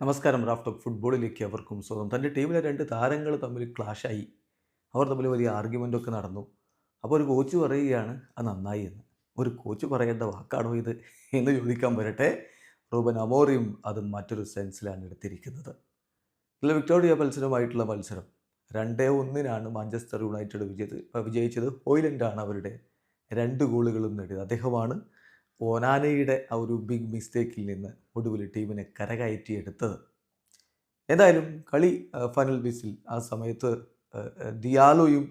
നമസ്കാരം raft of ഫുട്ബോളിലേക്ക് അവർക്കും സ്വന്തം തന്റെ ടീമിലെ രണ്ട് താരങ്ങൾ തമ്മിൽ ക്ലാഷായി. അവർ തമ്മിൽ വലിയ ആർഗ്യുമെന്റ് ഒക്കെ നടന്നു. അപ്പോൾ ഒരു കോച്ച് പറയുകയാണ് അത് നന്നായി എന്ന്. ഒരു കോച്ച് പറയേണ്ട വാക്കാണോ ഇത് എന്ന് ചോദിക്കാൻ വരട്ടെ. റൂബൻ അമോറിയും അത് മറ്റൊരു സെൻസിലാണ് എടുത്തിരിക്കുന്നത്. ഇതിൽ വിക്ടോറിയ മത്സരമായിട്ടുള്ള മത്സരം. രണ്ടേ ഒന്നിനാണ് മാഞ്ചസ്റ്റർ യുണൈറ്റഡ് വിജയത് വിജയിച്ചത്. ഓയിലൻഡാണ് അവരുടെ രണ്ട് ഗോളുകളും നേടിയത്. അദ്ദേഹമാണ് ഓനാനയുടെ ആ ഒരു ബിഗ് മിസ്റ്റേക്കിൽ നിന്ന് ഒടുവിൽ ടീമിനെ കരകയറ്റിയെടുത്തത് എന്തായാലും കളി ഫൈനൽ ബീസിൽ ആ സമയത്ത് ഡിയാലോയും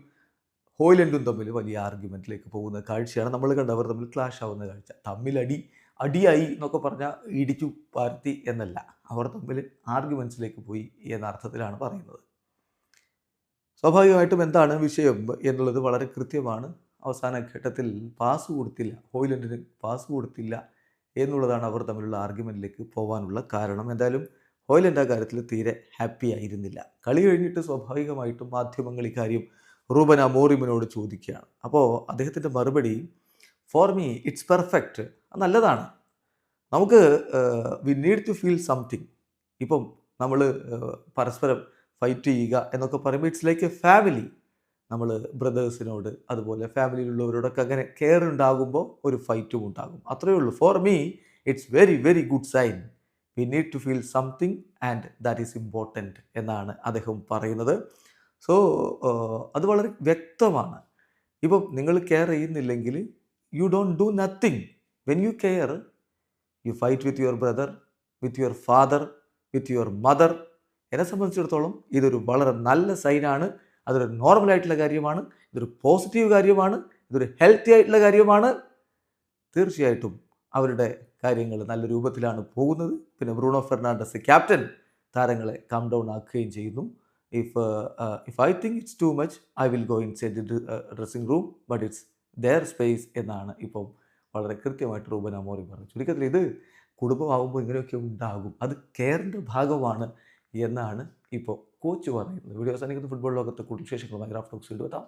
ഹോയ്ലൻഡും തമ്മിൽ വലിയ ആർഗ്യുമെന്റിലേക്ക് പോകുന്ന കാഴ്ചയാണ് നമ്മൾ കണ്ടവർ തമ്മിൽ ക്ലാഷ് ആവുന്ന കാഴ്ച. തമ്മിലടി അടിയായി എന്നൊക്കെ പറഞ്ഞാൽ ഇടിച്ചു പാർത്തി എന്നല്ല. അവർ തമ്മിൽ ആർഗ്യുമെൻസിലേക്ക് പോയി എന്ന അർത്ഥത്തിലാണ് പറയുന്നത്. സ്വാഭാവികമായിട്ടും എന്താണ് വിഷയം എന്നുള്ളത് വളരെ കൃത്യമാണ്. അവസാന ഘട്ടത്തിൽ പാസ് കൊടുത്തില്ല ഹോയിലൻഡിന് പാസ് കൊടുത്തില്ല എന്നുള്ളതാണ് അവർ തമ്മിലുള്ള ആർഗ്യുമെന്റിലേക്ക് പോകാനുള്ള കാരണം. എന്തായാലും ഹോയിലൻഡ് ആ കാര്യത്തിൽ തീരെ ഹാപ്പി ആയിരുന്നില്ല. കളി കഴിഞ്ഞിട്ട് സ്വാഭാവികമായിട്ടും മാധ്യമങ്ങൾ ഇക്കാര്യം റൂബൻ അമോറിമിനോട് ചോദിക്കുകയാണ്. അപ്പോൾ അദ്ദേഹത്തിന്റെ മറുപടി ഫോർ മീ ഇറ്റ്സ് പെർഫെക്റ്റ് നല്ലതാണ്. നമുക്ക് we need to feel something ഇപ്പം നമ്മൾ പരസ്പരം ഫൈറ്റ് ചെയ്യുക എന്നൊക്കെ പറയുമ്പോൾ ഇറ്റ്സ് ലൈക്ക് എ ഫാമിലി നമ്മൾ ബ്രദേഴ്സിനോട് അതുപോലെ ഫാമിലിയിലുള്ളവരോടൊക്കെ അങ്ങനെ കെയർ ഉണ്ടാകുമ്പോൾ ഒരു ഫൈറ്റും ഉണ്ടാകും. അത്രയേ ഉള്ളൂ. For me it's very very good sign we need to feel something and that is important എന്നാണ് അദ്ദേഹം പറയുന്നത്. സോ അത് വളരെ വ്യക്തമാണ്. ഇപ്പം നിങ്ങൾ കെയർ ചെയ്യുന്നില്ലെങ്കിൽ you don't do nothing when you care you fight with your brother with your father with your mother എന്നെ സംബന്ധിച്ചിടത്തോളം ഇതൊരു വളരെ നല്ല സൈനാണ് അതൊരു നോർമൽ ആയിട്ടുള്ള കാര്യമാണ് ഇതൊരു പോസിറ്റീവ് കാര്യമാണ് ഇതൊരു ഹെൽത്തി ആയിട്ടുള്ള കാര്യമാണ്. തീർച്ചയായിട്ടും അവരുടെ കാര്യങ്ങൾ നല്ല രൂപത്തിലാണ് പോകുന്നത്. പിന്നെ ബ്രൂണോ ഫെർണാണ്ടസ് ക്യാപ്റ്റൻ താരങ്ങളെ കം ഡൗൺ ആക്കുകയും ചെയ്യുന്നു. If if I think it's too much I will go inside dressing room but it's their space എന്നാണ് ഇപ്പം വളരെ കൃത്യമായിട്ട് റൂബൻ അമോറി പറഞ്ഞു. ചുരുക്കത്തിൽ ഇത് കുടുംബമാകുമ്പോൾ ഇങ്ങനെയൊക്കെ ഉണ്ടാകും. അത് കെയറിന്റെ ഭാഗമാണ് എന്നാണ് ഇപ്പോൾ കോച്ച് പറയുന്നത്. വീഡിയോ അവസാനിക്കുന്ന. ഫുട്ബോൾ ലോകത്തെ കൂടുതൽ വിശേഷങ്ങളുമായി ഗ്രാഫ് ടോക്സ് എത്താം.